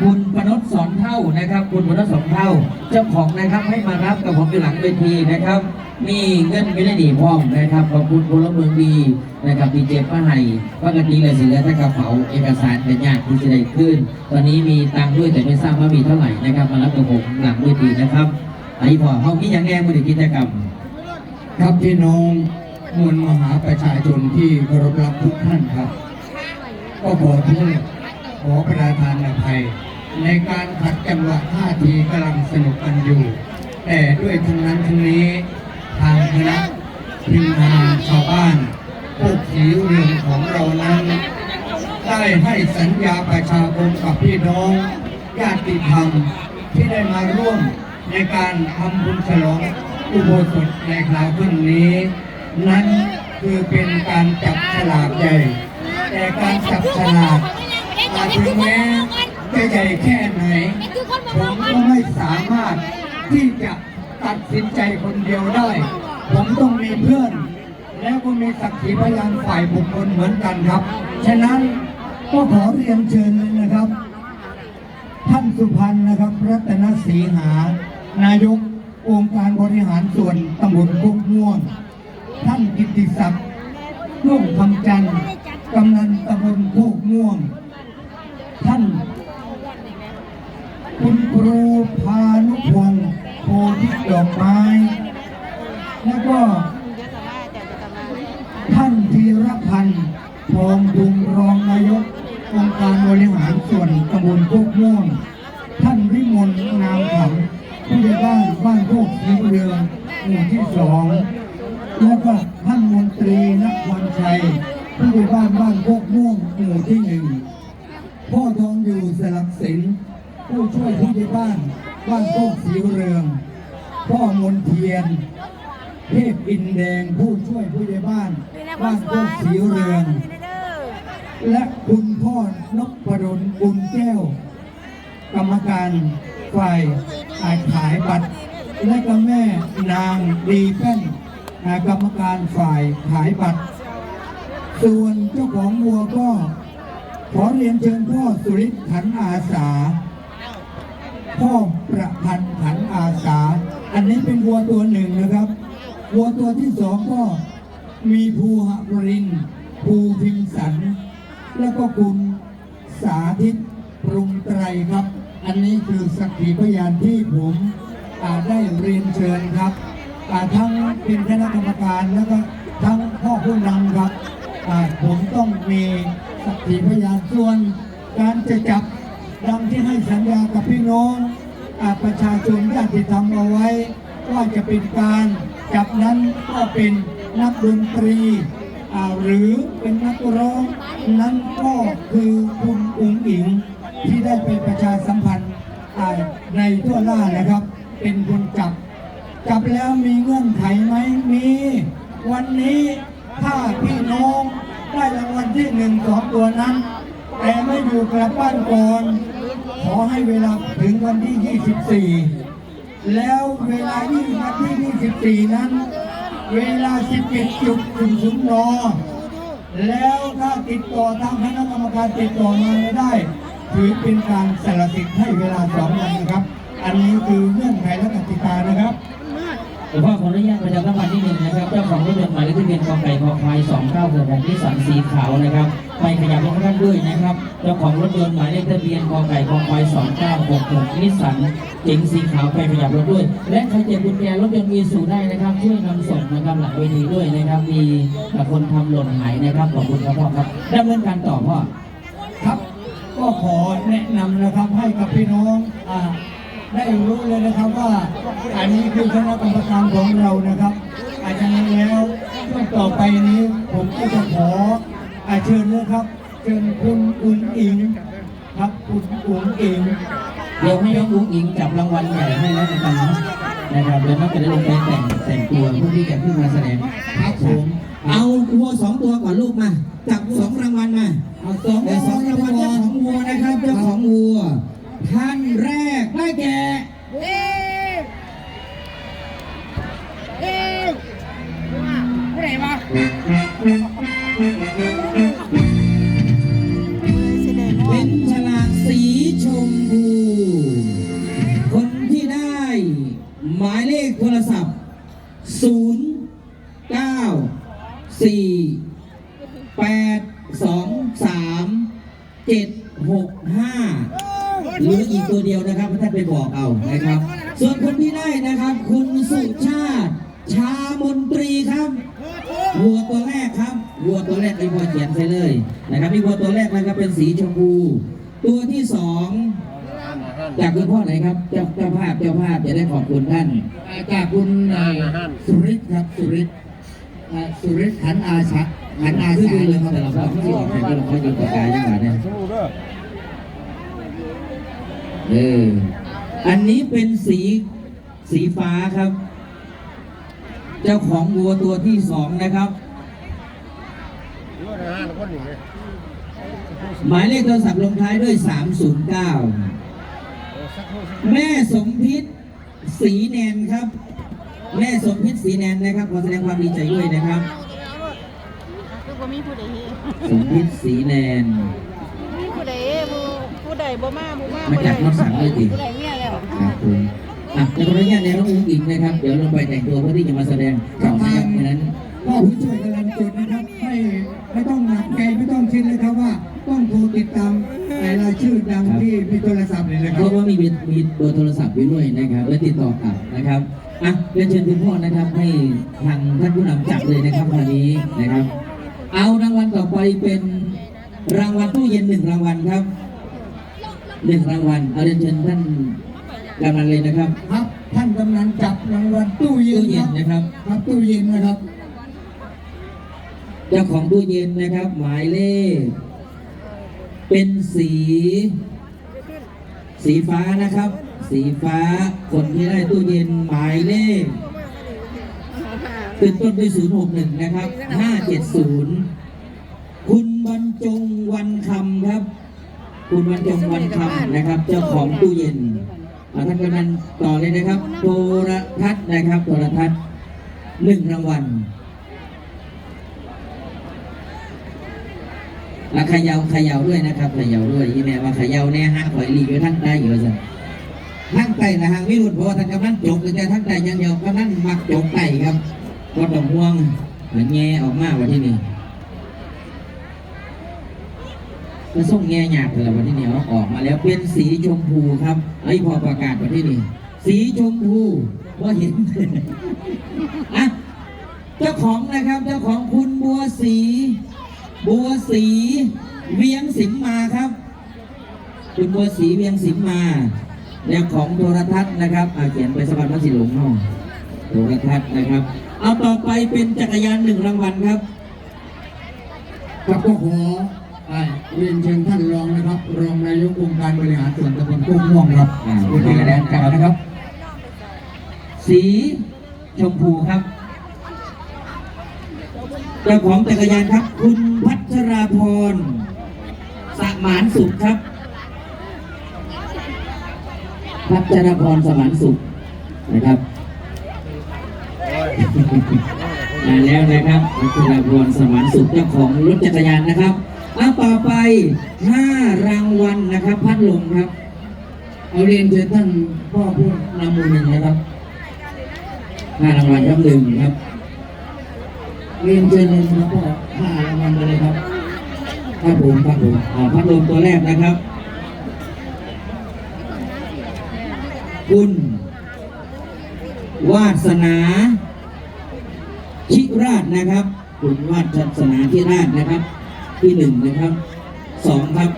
คุณปนดสอนเท่านะครับ คุณปนดสอนเท่า เจ้าของนะครับให้มารับกับผมอยู่หลังเวทีนะครับ มีเงินไม่ได้ดีพร้อมนะครับขอบคุณพลเมืองดีนะครับดีเจป้าไห่ปกติเลยสิเหลือแต่กระเป๋าเอกสารเป็นยากที่จะได้ขึ้น ตอนนี้มีตังค์ด้วยแต่ไม่ทราบว่ามีเท่าไหร่นะครับ มารับกับผมหลังเวทีนะครับไอ้พอห้องนี้ยังแง่มือกิจกรรม ครับพี่น้องมวลมหาประชาชนที่เคารพรักทุกท่านครับ ก็ขอโทษขอประทานอภัย ในการขัดจังหวะท่าทีกำลังสนุกกันอยู่ แต่ด้วยทั้งนั้นทั้งนี้ ทางคณะทีมงานชาวบ้านพวกสีเรืองของเรานั้น ได้ให้สัญญาประชาคมกับพี่น้องญาติธรรมที่ได้มาร่วมในการทำบุญฉลองอุโบสถในคราวขึ้นนี้ นั้นคือเป็นการจับฉลากใหญ่ แต่การจับฉลากอาจถึงแม้ จะใหญ่แค่ไหน ผมก็ไม่สามารถที่จะตัดสินใจคนเดียวได้ ผมต้องมีเพื่อน แล้วก็มีสักขีพยานฝ่ายบุคคลเหมือนกันครับ ฉะนั้นก็ขอเรียนเชิญเลยนะครับ ท่านสุพันธ์นะครับ รัตนศรีหา นายกองค์การบริหารส่วนตำบลกุกม่วง ท่านกิตติศักดิ์ร่วมคำจันทร์กำนันตำบลโคก บลโคกม่วง ท่านวิมลนามขำผู้ใหญ่บ้านบ้านโคกสีเรืองหมู่ที่สองแล้วก็ท่านมนตรีนครชัยผู้ใหญ่บ้านบ้านโคกม่วงหมู่ที่หนึ่งพ่อทองอยู่สลักสินผู้ช่วยผู้ใหญ่บ้านบ้านโคกสีเรือง พ่อมนเทียน เทพอินแดงผู้ช่วยผู้ใหญ่บ้าน บ้านโคกสีเรือง และคุณพ่อนพดลบุญแก้ว กรรมการฝ่ายอาขายบัตร และก็แม่นางดีแป้นกรรมการฝ่ายขายบัตร ส่วนเจ้าของวัวก็ ขอเรียนเชิญพ่อสุริศขันอาสา พ่อประพันธ์ขันอาสา อันนี้เป็นวัวตัวหนึ่งนะครับวัวตัวที่สองก็มีภูหบรินภูพิมสัน แล้วก็คุณสาธิตปรุงไตรครับ อันนี้คือสักขีพยานที่ผมอ่าได้เรียนเชิญครับอ่าทั้งเป็นคณะกรรมการแล้วก็ทั้งพ่อผู้นำครับอ่าผมต้องมีสักขีพยานส่วนการจะจับดังที่ให้สัญญากับพี่น้องอประชาชนญาติธรรมเอาไว้ ว่าจะเป็นการจับนั้นก็เป็นนักดนตรีอ่าหรือเป็นนักร้อง นั้นก็คือคุณอุ๋งอิงที่ได้ไปประชาสัมพันธ์ในทั่วล่านะครับ เป็นคนจับ จับแล้วมีเงื่อนไขไหมมี วันนี้ถ้าพี่น้องได้รางวัลที่หนึ่งสองตัวนั้น แต่ไม่อยู่กลับบ้านก่อน ขอให้เวลาถึงวันที่ 24 แล้วเวลาที่วันที่ 24 นั้น เวลา 17จุดถึงถึงรอ แล้วถ้าติดต่อทางคณะกรรมการติดต่อมาไม่ได้ ถือเป็นการสละสิทธิ์ให้เวลาสองวันนะครับ อันนี้คือเงื่อนไขและกติกานะครับหลวงพ่อขออนุญาตประจำรางวัลที่หนึ่งนะครับ เจ้าของรถยนต์หมายเลขทะเบียนกไก่คอควาย2966ที่สันสีขาวนะครับไปขยับให้ท่านด้วยนะครับ เจ้าของรถยนต์หมายเลขทะเบียนกไก่คอควาย2966นิสสัน เจ๋งสีขาวไปขยับรถด้วย และใครเจ็บกุญแจรถยนต์มีสูได้นะครับช่วยนำส่งนะครับหลังเวทีด้วยนะครับ มีคนทำหล่นหายนะครับขอบคุณครับพ่อครับดำเนินการต่อพ่อครับก็ขอแนะนำนะครับให้กับพี่น้องอได้รู้เลยนะครับว่า อันนี้คือคณะกรรมการของเรานะครับอาจารย์แล้วช่วงต่อไปนี้ผมก็จะขออาเชิญนะครับ เชิญคุณอุ๋งอิงครับคุณอุ๋งอิง เดี๋ยวให้น้องอุ้งอิงจับรางวัลใหญ่ให้แล้วกันนะนะครับเดี๋ยวน้องจะได้ลงไปแต่งแต่งตัวเพื่อที่จะขึ้นมาแสดงครับผมเอาวัวสองตัวก่อนลูกมาจับสองรางวัลมาเอาสองแต่สองรางวัลเจ้าของวัวนะครับเจ้าของวัวท่านแรกได้แก่ สี่แปดสองสามเจ็ดหกห้าเหลืออีกตัวเดียวนะครับท่านไปบอกเอานะครับ ส่วนคนที่ได้นะครับ คุณสุชาติ ชามนตรีครับวัวตัวแรกครับวัวตัวแรกไอ้วัวเขียนไปเลยนะครับมีวัวตัวแรกนะครับเป็นสีชมพู ตัวที่สองจากคุณพ่อไหนครับเจ้าภาพเจ้าภาพจะได้ขอบคุณท่านจากคุณสุริศครับสุริศ สุริขันอาชะขันอาสาเลยนะคแต่รับเราพอที่ออกแต่ก็เราพอยืนปากกาจังหวะเนี่ยเอออันนี้เป็นสีสีฟ้าครับ เจ้าของวัวตัวที่สองนะครับหมายเลขโทรศัพท์ลงท้ายด้วย 309 แม่สมพิษสีแนนครับ แม่สมพิษสีแนนนะครับขอแสดงความดีใจด้วยนะครับคือบ่มีผู้ใดเฮ็ดสมพิษสีแนนมีผู้ใดบ่ผู้ใดบ่มาบ่มามาจากนอกสังเลยติผู้ใดเมียแล้วครับผมอะในกรณีนี้น้องอุ้งอิงนะครับ เดี๋ยวลงไปแต่งตัวเพื่อที่จะมาแสดงต่อนะครับเพราะฉะนั้นก็ผู้ช่วยกำลังจดนะครับไม่ไม่ต้องหนักใจไม่ต้องคิดเลยครับว่าต้องโทรติดตามไอ้รายชื่อดังที่มีโทรศัพท์เลยนะคเพรับราะว่ามีเบอร์มีเบอร์โทรศัพท์อยู่ด้วยนะครับและติดต่อกลับนะครับ อะเรียนเชิญคุณพ่อนะครับ ให้ทางท่านผู้นำจับเลยนะครับวันนี้นะครับ เอารางวัลต่อไปเป็นรางวัลตู้เย็นหนึ่งรางวัลครับหนึ่งรางวัลเอาเรียนเชิญท่านกำนันเลยนะครับครับ ท่านกำนันจับรางวัลตู้เย็ตู้นเย็คนรับนะครับครับตู้เย็นนะครับเจ้าของตู้เย็นนะครับ หมายเลข เป็นสี สีฟ้านะครับ สีฟ้าคนที่ได้ตู้เย็นหมายเลขขึ้นต้นด้วย061 นะครับ 570 คุณบรรจงวันคำครับ คุณบรรจงวันคำนะครับ เจ้าของตู้เย็นท่านกำนันต่อเลยนะครับ โทรทัศน์นะครับโทรทัศน์หนึ่งรางวัลแล้วเขยาเขยาด้วยนะครับขยาด้วยยี่แม่ว่าเขยาแน่ฮะขอยลีกไว้ทั้งใต้อยู่สิ ทั้งใต้นะฮะวิรุณเพราะว่าท่านกำนันจกแต่ทั้งใต้อยังเดียวกำนันมักจกใต้ครับก็ต้องห่วงเหมือนแง่ออกมาวันที่นี่ก็ส่งแง่หยาบเลยวันที่นี่อาออกมาแล้วเป็นสีชมพูครับไอ้ยพอประกาศวันที่นี่สีชมพูว่าเห็นอะเจ้าของนะครับเจ้าของคุณบัวสี บัวสี เวียงสิมมาครับ คุณบัวสีเวียงสิมมา แล้วของโทรทัศน์นะครับอาเขียนไปสวัสดิ์มัสิหลงห้องโทรทัศน์นะครับ เอาต่อไปเป็นจักรยานหนึ่งรางวัลครับครับก็ขออ่าเรียนเชิญท่านรองนะครับ รองนายกองค์การบริหารส่วนตำบลโคกม่วงครับอ่าคุณดีแดนจับนะครับ สีชมพูครับเจ้าของจักรยานครับ คุณพัชราพรสมานสุขครับ พัชราพรสมานสุขนะครับมาแล้วนะครับพัชราพรสมานสุขเจ้าของรถจักรยานนะครับเอาต่อไปห้ารางวัลนะครับ พัดลมครับเอาเรียนเชิญท่านพ่อผู้นำมู่หนึ่งนะครับห้ารางวัลครับหนึ่งครับเรียนเชิญเลยนะครับพ่อห้ารางวัลเลยครับครับผมครับผมอ่าพัดลมตัวแรกนะครับ คุณวาสนาชิราชนะครับ คุณวาสนาชิราชนะครับ ที่หนึ่งนะครับสองครับ